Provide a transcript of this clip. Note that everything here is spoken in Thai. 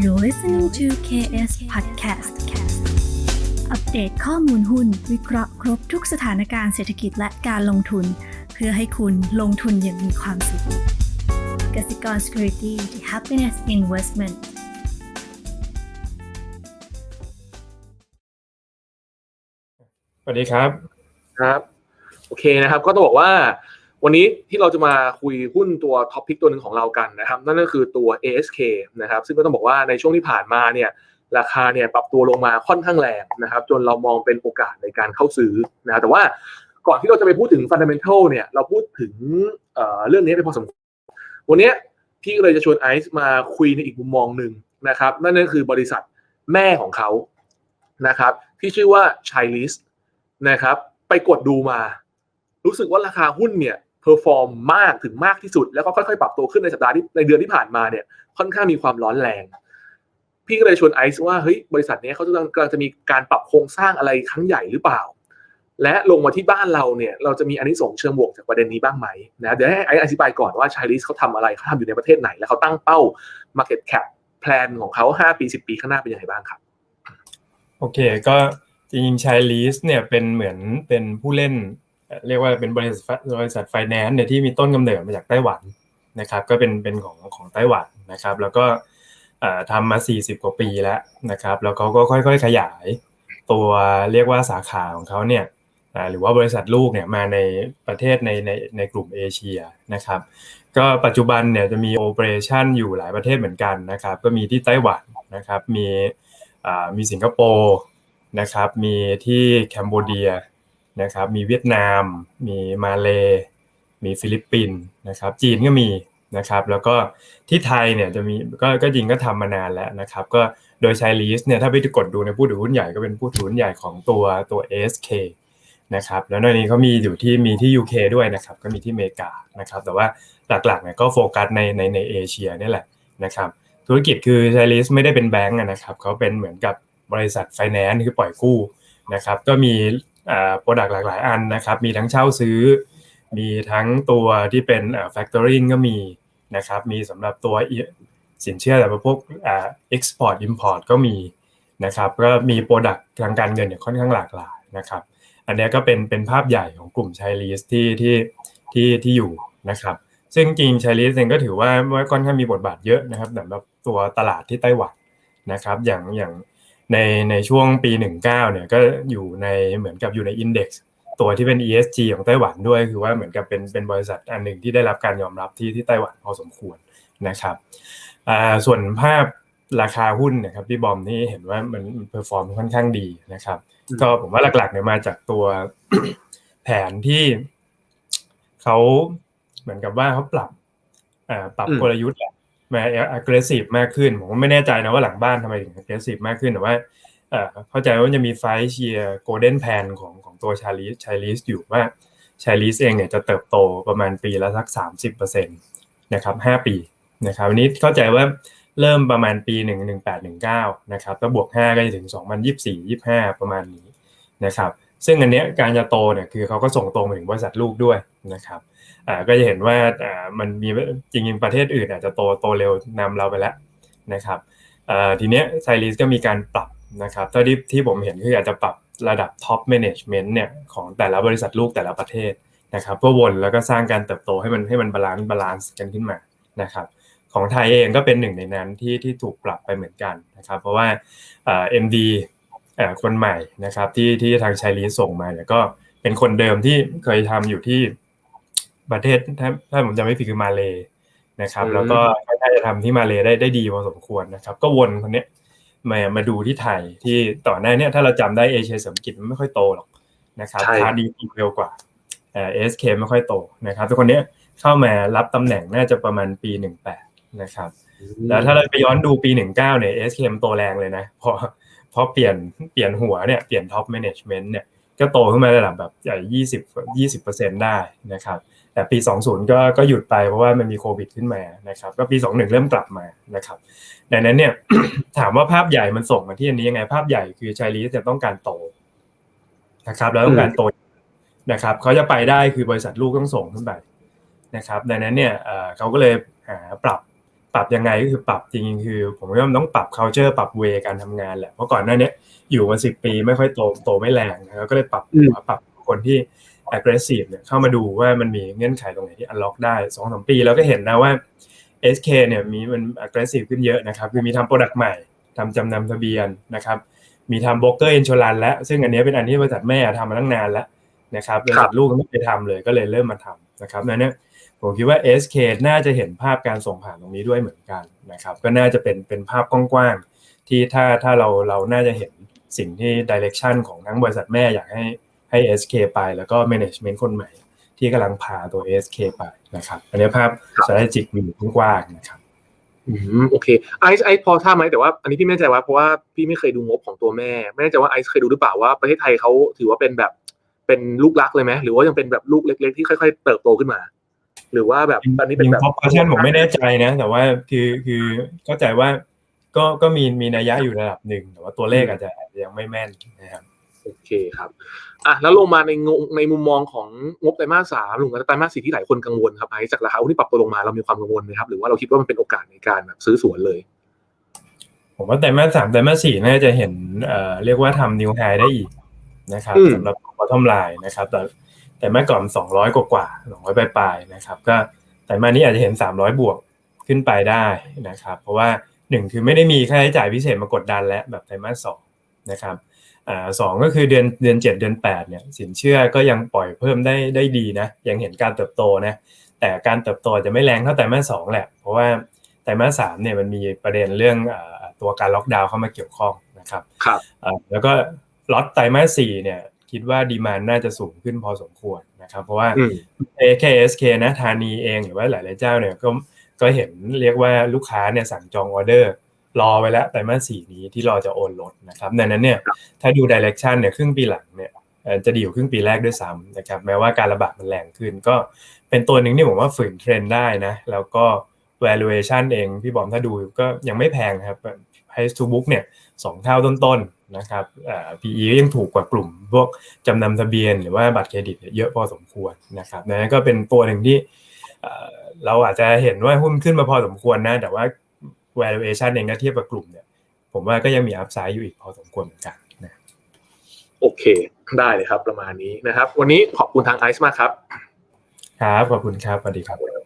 You're listening to KS Podcast อัปเดตข้อมูลหุ้น วิเคราะห์ครบทุกสถานการณ์เศรษฐกิจและการลงทุน เพื่อให้คุณลงทุนอย่างมีความสุขกสิกร Security the Happiness Investment สวัสดีครับ ครับ โอเคนะครับ ก็ต้องบอกว่า วันนี้ที่เราจะมาคุยหุ้นตัวท็อปพิกตัวหนึ่งของเรากันนะครับ นั่นก็คือตัว ASK นะครับ ซึ่งก็ต้องบอกว่าในช่วงที่ผ่านมาเนี่ยราคาเนี่ยปรับตัวลงมาค่อนข้างแรงนะครับ จนเรามองเป็นโอกาสในการเข้าซื้อนะแต่ว่าก่อนที่เราจะไปพูดถึงฟันเดเมนทัลเนี่ยเราพูดถึงเอ่อเรื่องนี้ไปพอสมควรวันนี้พี่เลยจะชวนไอซ์มาคุยในอีกมุมมองหนึ่งนะครับ นั่นก็คือบริษัทแม่ของเขานะครับที่ชื่อว่า c h i l i s นะครับไปกดดูมา รู้สึกว่าราคาหุ้นเนี่ย เพอร์ฟอร์มมากถึงมากที่สุด แล้วก็ค่อยๆ ปรับตัวขึ้นในสัปดาห์ที่ในเดือนที่ผ่านมาเนี่ยค่อนข้างมีความร้อนแรง พี่ก็เลยชวนไอซ์ว่าเฮ้ยบริษัทนี้เขาจะกำลังจะมีการปรับโครงสร้างอะไรครั้งใหญ่หรือเปล่า และลงมาที่บ้านเราเนี่ยเราจะมีอันนี้ส่งเชิงบวกจากประเด็นนี้บ้างไหมนะเดี๋ยวให้ไอซ์อธิบายก่อนว่าชายลิสเขาทำอะไรเขาทำอยู่ในประเทศไหน แล้วเขาตั้งเป้า Market Cap แพลนของเขา5 ปี 10 ปีข้างหน้าเป็นยังไงบ้างครับโอเคก็จริงๆชายลีสเนี่ยเป็นเหมือนเป็นผู้เล่น เรียกว่าเป็นบริษัทบริษัทไฟแนนซ์เนี่ยที่มีต้นกำเนิดมาจากไต้หวันนะครับก็เป็นเป็นของของไต้หวันนะครับ แล้วก็ทำมา 40 กว่าปีแล้วนะครับ แล้วเขาก็ค่อยๆ ขยายตัวเรียกว่าสาขาของเขาเนี่ยหรือว่าบริษัทลูกเนี่ยมาในประเทศในในในกลุ่มเอเชียนะครับ ก็ปัจจุบันเนี่ยจะมีโอเปอเรชันอยู่หลายประเทศเหมือนกันนะครับ ก็มีที่ไต้หวันนะครับ มีมีสิงคโปร์นะครับ มีที่แคนเบเดีย นะครับ มีเวียดนาม มีมาเล มีฟิลิปปินส์นะครับ จีนก็มีนะครับ แล้วก็ที่ไทยเนี่ยจะมีก็ก็จริงก็ทำมานานแล้วนะครับ ก็โดยใช้ลีสเนี่ยถ้าไปกดดูในผู้ถือหุ้นใหญ่ก็เป็นผู้ถือหุ้นใหญ่ของตัวตัว ASK นะครับแล้วในนี้เขามีอยู่ที่มีที่ UK ด้วยนะครับ ก็มีที่อเมริกานะครับ แต่ว่าหลักๆเนี่ยก็โฟกัสในในในเอเชียนี่แหละนะครับ ธุรกิจคือไซริสไม่ได้เป็นแบงก์นะครับเขาเป็นเหมือนกับบริษัทไฟแนนซ์คือปล่อยกู้นะครับ ก็มี โปรดักต์หลากหลายอันนะครับ มีทั้งเช่าซื้อ มีทั้งตัวที่เป็นอ่า factoring ก็มีนะครับ มีสำหรับตัวสินเชื่อแบบพวกอ่า export import ก็มีนะครับ ก็มีโปรดักต์ทางการเงินเนี่ยค่อนข้างหลากหลายนะครับ อันนี้ก็เป็นเป็นภาพใหญ่ของกลุ่มชายลีสที่ที่ที่ที่อยู่นะครับ ซึ่งจริงชายลีสเองก็ถือว่าว่าค่อนข้างมีบทบาทเยอะนะครับสำหรับตัวตลาดที่ไต้หวันนะครับ อย่างอย่าง ในในช่วงปี 19เนี่ยก็อยู่ในเหมือนกับอยู่ในอินเด็กซ์ตัวที่เป็น ESG ของไต้หวันด้วย คือว่าเหมือนกับเป็นเป็นบริษัทอันหนึ่งที่ได้รับการยอมรับที่ที่ไต้หวันพอสมควรนะครับอ่าส่วนภาพราคาหุ้นนะครับพี่บอมนี่เห็นว่ามันเพอร์ฟอร์มค่อนข้างดีนะครับอืมก็ผมว่าหลักๆเนี่ยมาจากตัวแผนที่เขาเหมือนกับว่าเขาปรับอ่าปรับอืมกลยุทธ์อะ มา aggressive มากขึ้น ผมก็ไม่แน่ใจนะว่าหลังบ้านทำไมถึง aggressive มากขึ้นแต่ว่าเข้าใจว่าจะมีไฟเชียร์ golden pan ของของตัวชาลีชาลีสอยู่ว่าชาลีสเองเนี่ยจะเติบโตประมาณปีละสัก 30%นะครับ5ปีนะครับวันนี้เข้าใจว่าเริ่มประมาณปี 1 1 8 1 9นะครับแล้วบวก 5 ก็จะถึง 2024 25 ประมาณนี้นะครับ ซึ่งอันเนี้ยการจะโตเนี่ยคือเขาก็ส่งตรงไปถึงบริษัทลูกด้วยนะครับอ่าก็จะเห็นว่าอ่ามันมีจริงๆประเทศอื่นอาจจะโตโตเร็วนำเราไปแล้วนะครับอ่าทีเนี้ยไซริสก็มีการปรับนะครับเท่าที่ที่ผมเห็นคืออาจจะปรับระดับท็อปแมネจเมนต์เนี่ยของแต่ละบริษัทลูกแต่ละประเทศนะครับเพื่อวนแล้วก็สร้างการเติบโตให้มันให้มันบาลานซ์บาลานซ์กันขึ้นมานะครับของไทยเองก็เป็นหนึ่งในนั้นที่ที่ถูกปรับไปเหมือนกันนะครับเพราะว่าเอ็มดี คนใหม่นะครับที่ที่ทางชายลีส่งมาเนี่ยก็เป็นคนเดิมที่เคยทำอยู่ที่ประเทศถ้าถ้าผมจำไม่ผิดคือมาเลนะครับอืมแล้วก็ถ้าจะทำที่มาเลได้ได้ดีพอสมควรนะครับ ก็วนคนเนี้ยมามาดูที่ไทยที่ต่อนหน้าเนี้ถ้าเราจำได้เอเชียเสริมกิจมันไม่ค่อยโตหรอกนะครับใช่คาดีเร็วกว่าเอเอสเคไม่ค่อยโตนะครับแต่คนเนี้ยเข้ามารับตำแหน่งน่าจะประมาณปี18นะครับแล้วถ้าเราไปย้อนดูปี19เนี่ย SKM โตแรงเลยนะพอ พอเปลี่ยนเปลี่ยนหัวเนี่ยเปลี่ยนท็อปแมネจเมนต์เนี่ยก็โตขึ้นมาระดับแบบใหญ่ยี่สิบยี่สิบเปอร์เซ็นต์ได้นะครับ แต่ปี 20 ก็ก็หยุดไปเพราะว่ามันมีโควิดขึ้นมานะครับก็ปี 21 เริ่มกลับมานะครับดังนั้นเนี่ยถามว่าภาพใหญ่มันส่งมาที่อันนี้ยังไงภาพใหญ่คือชายลีจะต้องการโตนะครับ แล้วต้องการโตนะครับเขาจะไปได้คือบริษัทลูกต้องส่งขึ้นไปนะครับ ดังนั้นเนี่ยเขาก็เลยหาปรับ ปรับยังไงก็คือปรับจริงๆคือ ผมว่ามันต้องปรับ culture ปรับ way การทำงานแหละเพราะก่อนหน้านี้อยู่มาสิบปีไม่ค่อยโตโตไม่แรงนะครับก็เลยปรับอืมปรับคนที่ aggressive เนี่ยเข้ามาดูว่ามันมีเงื่อนไขตรงไหนที่ unlock ได้สองสามปีเราก็เห็นนะว่า SK เนี่ยมีมัน aggressive ขึ้นเยอะนะครับคือมีทำ product ใหม่ทำจำนำทะเบียนนะครับมีทำโบรกเกอร์อินช r รันแล้ว ซึ่งอันนี้เป็นอันที่บริษัทแม่ทำมาตั้งนานแล้วนะครับบริษัทลูกก็ไม่เคยทำเลยก็เลยเริ่มมาทำนะครับนั้นเนี่ย ผมคิดว่า SK น่าจะเห็นภาพการส่งผ่านตรงนี้ด้วยเหมือนกันนะครับ ก็น่าจะเป็นเป็นภาพกว้างๆที่ถ้าถ้าเราเราน่าจะเห็นสิ่งที่ direction ของทั้งบริษัทแม่อยากให้ให้ SK ไปแล้วก็ management คนใหม่ ที่กำลังพาตัว SK ไปนะครับ อันนี้ภาพ strategic view กว้างๆนะครับอืมโอเคไอซ์ไอซ์พอทราบไหมแต่ว่าอันนี้พี่ไม่แน่ใจว่าเพราะว่าพี่ไม่เคยดูงบของตัวแม่ ไม่แน่ใจว่าไอซ์เคยดูหรือเปล่าว่าประเทศไทยเขาถือว่าเป็นแบบเป็นลูกรักเลยไหมหรือว่ายังเป็นแบบลูกเล็ก ๆ ที่ค่อย ๆ เติบโตขึ้นมา หรือว่าแบบตอนนี้เป็นยิงแบบพอ proportion ผมไม่แน่ใจนะ แต่ว่าคือคือเข้าใจว่าก็ก็มีมีนัยยะอยู่ระดับหนึ่งแต่ว่าตัวเลขอาจจะอาจจะยังไม่แม่นนะครับโอเคครับอะแล้วลงมาในงในมุมมองของงบไตรมาสสามหรือว่าไตรมาสสี่ที่หลายคนกังวลครับไอซ์จากราคาหุ้นที่ปรับตัวลงมาเรามีความกังวลไหมครับ หรือว่าเราคิดว่ามันเป็นโอกาสในการแบบซื้อสวนเลย ผมว่าไตรมาสสามไตรมาสสี่น่าจะเห็นเอ่อเรียกว่าทำนิวไฮได้อีกนะครับอืมสำหรับ bottom line นะครับแต่ แต่เมื่อก่อน200กว่ากว่า200ปลายปลายๆนะครับ ก็แต่มานี้อาจจะเห็น300บวกขึ้นไปได้นะครับ เพราะว่าหนึ่งคือไม่ได้มีค่าใช้จ่ายพิเศษมากดดันแล้วแบบไตรมาสสองนะครับอ่าสองก็คือเดือนเดือนเจ็ดเดือนแปดเนี่ยสินเชื่อก็ยังปล่อยเพิ่มได้ได้ดีนะ ยังเห็นการเติบโตนะแต่การเติบโตจะไม่แรงเท่าไตรมาสสองแหละ เพราะว่าไตรมาสสามเนี่ยมันมีประเด็นเรื่องอาตัวการล็อกดาวน์เข้ามาเกี่ยวข้องนะครับครับอ่าแล้วก็ล็อตไตรมาสสี่เนี่ย คิดว่าดีมานน่าจะสูงขึ้นพอสมควรนะครับ เพราะว่าอืม AKSK นะธานีเองหรือว่าหลายๆเจ้าเนี่ยก็ก็เห็นเรียกว่าลูกค้าเนี่ยสั่งจองออเดอร์ รอไว้แล้วไตรมาสสี่นี้ที่รอจะโอนรถนะครับดังนั้นเนี่ยถ้าดู direction เนี่ยครึ่งปีหลังเนี่ยเอ่อจะดีกว่าครึ่งปีแรกด้วยซ้ำนะครับแม้ว่าการระบาดมันแรงขึ้นก็เป็นตัวหนึ่งที่ผมว่าฝืนเทรนด์ได้นะ แล้วก็ valuation เองพี่บอมถ้าดูก็ยังไม่แพงนะครับ price to book เนี่ยสองเท่าต้นๆนะครับ PE ก็ยังถูกกว่ากลุ่มพวกจำนำทะเบียนหรือว่าบัตรเครดิตเยอะพอสมควรนะครับนั้นก็เป็นตัวหนึ่งที่เราอาจจะเห็นว่าหุ้นขึ้นมาพอสมควรนะ แต่ว่า valuation เองก็เทียบกับกลุ่มเนี่ย ผมว่าก็ยังมี upside อยู่อีกพอสมควรเหมือนกันนะโอเค ได้เลยครับประมาณนี้นะครับ วันนี้ขอบคุณทางไอซ์มากครับ ครับ ขอบคุณครับสวัสดีครับ